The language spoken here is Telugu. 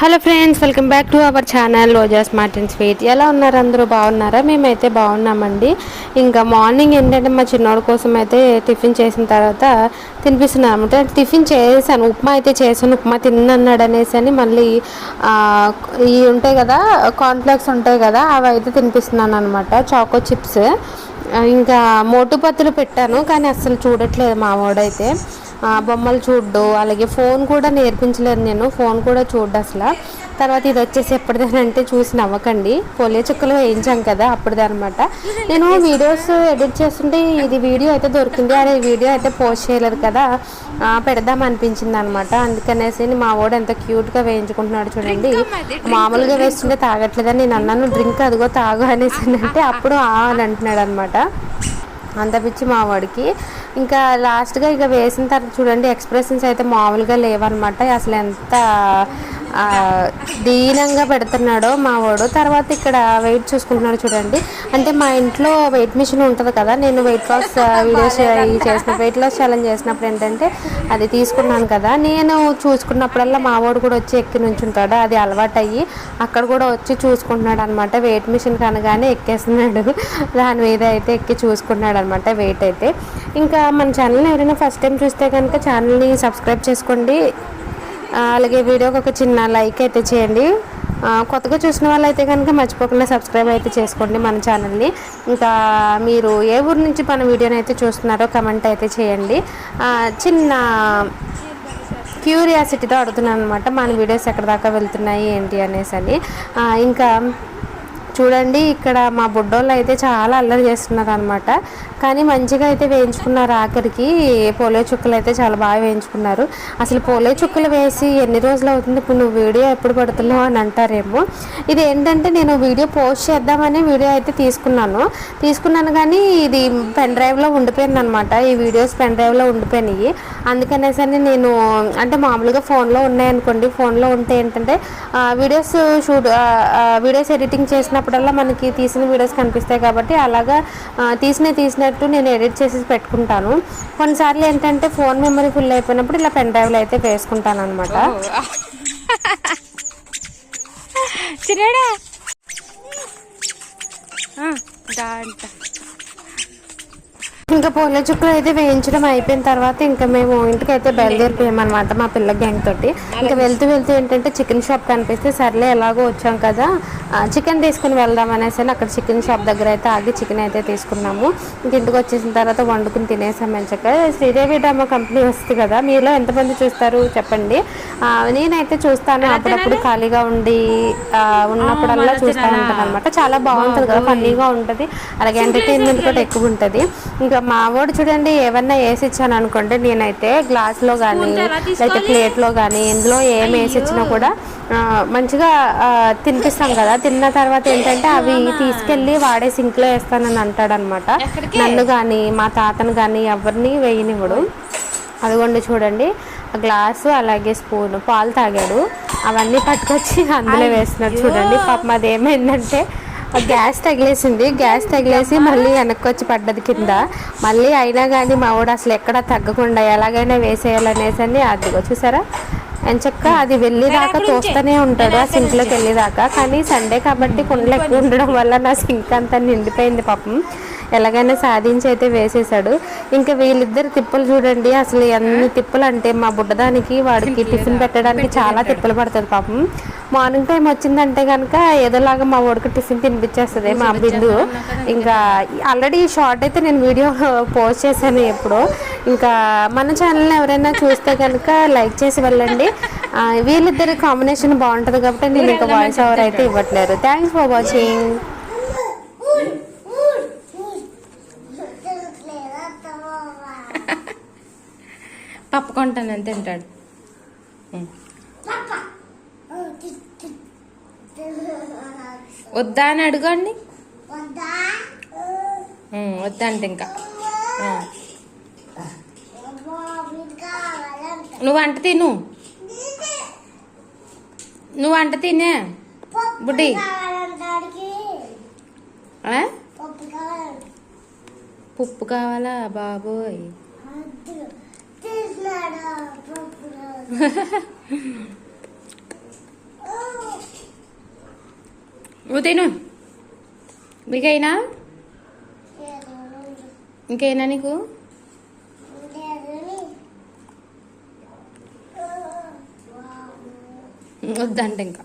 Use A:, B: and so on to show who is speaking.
A: Hello friends welcome back to our channel లోజాస్ Martin sweet. ఎలా ఉన్నారు అందరూ? బాగున్నారా? మేమైతే బాగున్నామండి. ఇంకా మార్నింగ్ ఏంటంటే మా చిన్నోడి కోసం అయితే టిఫిన్ చేసిన తర్వాత తినిపిస్తున్నాను అనమాట టిఫిన్ చేశాను ఉప్మా అయితే చేశాను ఉప్మా తిన్నన్నాడు అనేసి అని మళ్ళీ ఈ ఇవి ఉంటాయి కదా కాన్ఫ్లెక్స్ ఉంటాయి కదా అవి అయితే తినిపిస్తున్నాను అనమాట చాకో చిప్స్ ఇంకా మోటుపత్తులు పెట్టాను కానీ అస్సలు చూడట్లేదు మావాడైతే బొమ్మలు చూడ్డు అలాగే ఫోన్ కూడా నేర్పించలేదు నేను ఫోన్ కూడా చూడ్డు అసలు. తర్వాత ఇది వచ్చేసి ఎప్పటిదేనంటే చూసి నవ్వకండి. పోలియో చుక్కలు వేయించాం కదా అప్పటిదే అనమాట నేను వీడియోస్ ఎడిట్ చేస్తుంటే ఇది వీడియో అయితే దొరికింది. అరే ఈ వీడియో అయితే పోస్ట్ చేయలేదు కదా పెడదాం అనిపించింది అనమాట అందుకనేసి మా వాడు ఎంత క్యూట్గా వేయించుకుంటున్నాడు చూడండి. మామూలుగా వేస్తుంటే తాగట్లేదని నేను అన్నాను డ్రింక్ అదిగో తాగు అనేసి అంటే అప్పుడు ఆ అని అంటున్నాడు అనమాట అంత పిచ్చి మా వాడికి. ఇంకా లాస్ట్గా ఇక వేసిన తర్వాత చూడండి ఎక్స్ప్రెషన్స్ అయితే మామూలుగా లేవన్నమాట అసలు ఎంత దీనంగా పెడుతున్నాడో మా వాడు. తర్వాత ఇక్కడ వెయిట్ చూసుకుంటున్నాడు చూడండి. అంటే మా ఇంట్లో వెయిట్ మిషన్ ఉంటుంది కదా నేను వెయిట్ లాస్ వీడియోస్ చేసిన వెయిట్ లాస్ ఛాలెంజ్ చేసినప్పుడు ఏంటంటే అది తీసుకున్నాను కదా. నేను చూసుకున్నప్పుడల్లా మా వాడు కూడా వచ్చి ఎక్కి నుంచుంటాడు. అది అలవాటు అయ్యి అక్కడ కూడా వచ్చి చూసుకుంటున్నాడు అనమాట వెయిట్ మిషన్ కనగానే ఎక్కేస్తున్నాడు. దాని మీద అయితే ఎక్కి చూసుకుంటున్నాడు అనమాట వెయిట్ అయితే. ఇంకా మన ఛానల్ని ఎవరైనా ఫస్ట్ టైం చూస్తే కనుక ఛానల్ని సబ్స్క్రైబ్ చేసుకోండి. అలాగే వీడియోకి ఒక చిన్న లైక్ అయితే చేయండి. కొత్తగా చూసిన వాళ్ళైతే కనుక మర్చిపోకుండా సబ్స్క్రైబ్ అయితే చేసుకోండి మన ఛానల్ని. ఇంకా మీరు ఏ ఊరు నుంచి మన వీడియోని అయితే చూస్తున్నారో కమెంట్ అయితే చేయండి. చిన్న క్యూరియాసిటీతో అడుగుతున్నాను అనమాట మన వీడియోస్ ఎక్కడ దాకా వెళ్తున్నాయి ఏంటి అనేసి అని ఇంకా చూడండి ఇక్కడ మా బుడ్డోళ్ళు అయితే చాలా అల్లరి చేస్తున్నారు అనమాట కానీ మంచిగా అయితే వేయించుకున్నారు ఆఖరికి. పోలియో చుక్కలు అయితే చాలా బాగా వేయించుకున్నారు. అసలు పోలియో చుక్కలు వేసి ఎన్ని రోజులు అవుతుంది? ఇప్పుడు నువ్వు వీడియో ఎప్పుడు పడుతున్నావు అని అంటారేమో. ఇది ఏంటంటే నేను వీడియో పోస్ట్ చేద్దామని వీడియో అయితే తీసుకున్నాను. తీసుకున్నాను కానీ ఇది పెన్ డ్రైవ్లో ఉండిపోయింది అనమాట ఈ వీడియోస్ పెన్ డ్రైవ్లో ఉండిపోయినాయి. అందుకనేసి నేను అంటే మామూలుగా ఫోన్లో ఉన్నాయనుకోండి ఫోన్లో ఉంటే ఏంటంటే వీడియోస్ షూట్ వీడియోస్ ఎడిటింగ్ అప్పుడల్లా మనకి తీసిన వీడియోస్ కనిపిస్తాయి కాబట్టి అలాగా తీసిన తీసినట్టు నేను ఎడిట్ చేసి పెట్టుకుంటాను. కొన్నిసార్లు ఏంటంటే ఫోన్ మెమరీ ఫుల్ అయిపోయినప్పుడు ఇలా పెన్ డ్రైవ్లో అయితే వేసుకుంటాను అనమాట
B: చిన్నడా దాంట్లో
A: ఇంకా పూల చుక్కలు అయితే వేయించడం అయిపోయిన తర్వాత ఇంకా మేము ఇంటికి అయితే బయలుదేరిపోయామన్నమాట మా పిల్ల గ్యాంగ్ తోటి. ఇంకా వెళ్తూ వెళ్తూ ఏంటంటే చికెన్ షాప్ కనిపిస్తే సర్లే ఎలాగో వచ్చాం కదా చికెన్ తీసుకుని వెళ్దాం అనేసి అని అక్కడ చికెన్ షాప్ దగ్గర అయితే ఆగి చికెన్ అయితే తీసుకున్నాము. ఇంక ఇంటికి వచ్చేసిన తర్వాత వండుకుని తినేసాం మంచిగా శ్రీదేవి డ్రామా కంపెనీ వస్తుంది కదా మీలో ఎంతమంది చూస్తారు చెప్పండి. నేనైతే చూస్తాను అప్పుడప్పుడు ఖాళీగా ఉండి ఉన్నప్పుడల్లా చూస్తూ ఉంటాను అనమాట చాలా బాగుంటుంది కదా ఫన్నీగా ఉంటుంది అలాగే ఎంటర్టైన్మెంట్ కూడా ఎక్కువ ఉంటుంది. ఇంకా మా వాడు చూడండి ఏమన్నా వేసి ఇచ్చాను అనుకోండి నేనైతే గ్లాస్లో కానీ లేకపోతే ప్లేట్లో కానీ ఇందులో ఏం వేసి ఇచ్చినా కూడా మంచిగా తినిపిస్తాం కదా తిన్న తర్వాత ఏంటంటే అవి తీసుకెళ్ళి వాడే సింక్లో వేస్తానని అంటాడనమాట. నన్ను కానీ మా తాతను కానీ ఎవరిని వేయనివ్వడు. అదిగోండి చూడండి ఆ గ్లాసు అలాగే స్పూన్ పాలు తాగాడు. అవన్నీ పట్టుకొచ్చి అందులో వేస్తున్నాడు చూడండి పాపం అది ఏమైందంటే గ్యాస్ తగిలేసింది. గ్యాస్ తగిలేసి మళ్ళీ వెనక్కి వచ్చి పడ్డది కింద. మళ్ళీ అయినా కానీ మా వాడు అసలు ఎక్కడ తగ్గకుండా ఎలాగైనా వేసేయాలనేసి అని అదిగో చూసారా? ఎంచక్క అది వెళ్ళేదాకా తోస్తూనే ఉంటాడు ఆ సింక్లోకి వెళ్ళేదాకా. కానీ సండే కాబట్టి కుండలు ఎక్కువ ఉండడం వల్ల నా సింక్ అంతా నిండిపోయింది పాపం. ఎలాగైనా సాధించి అయితే వేసేసాడు ఇంకా వీళ్ళిద్దరు తిప్పలు చూడండి అసలు ఎన్ని తిప్పలు అంటే మా బుడ్డదానికి వాడికి టిఫిన్ పెట్టడానికి చాలా తిప్పలు పడుతుంది పాపం. మార్నింగ్ టైం వచ్చిందంటే కనుక ఏదోలాగా మా వాడికి టిఫిన్ తినిపించేస్తుంది మా బిందు. ఇంకా ఆల్రెడీ షార్ట్ అయితే నేను వీడియో పోస్ట్ చేశాను ఎప్పుడో. ఇంకా మన ఛానల్ ఎవరైనా చూస్తే కనుక లైక్ చేసి వెళ్ళండి. వీళ్ళిద్దరి కాంబినేషన్ బాగుంటుంది కాబట్టి నేను ఇంకా వాయిస్ ఓవర్ అయితే ఇవ్వట్లేదు. థ్యాంక్స్ ఫర్ వాచింగ్
B: పప్పు కొంటాను తింటాడు వద్దా అని అడగండి వద్దంట ఇంకా. నువ్వు అంట తిను. నువ్వు అంట తినే. బుడ్డి? పప్పు కావాలా బాబోయ్. ఉదయను మీకైనా? ఇంకేనా నీకు? వద్దంట ఇంకా.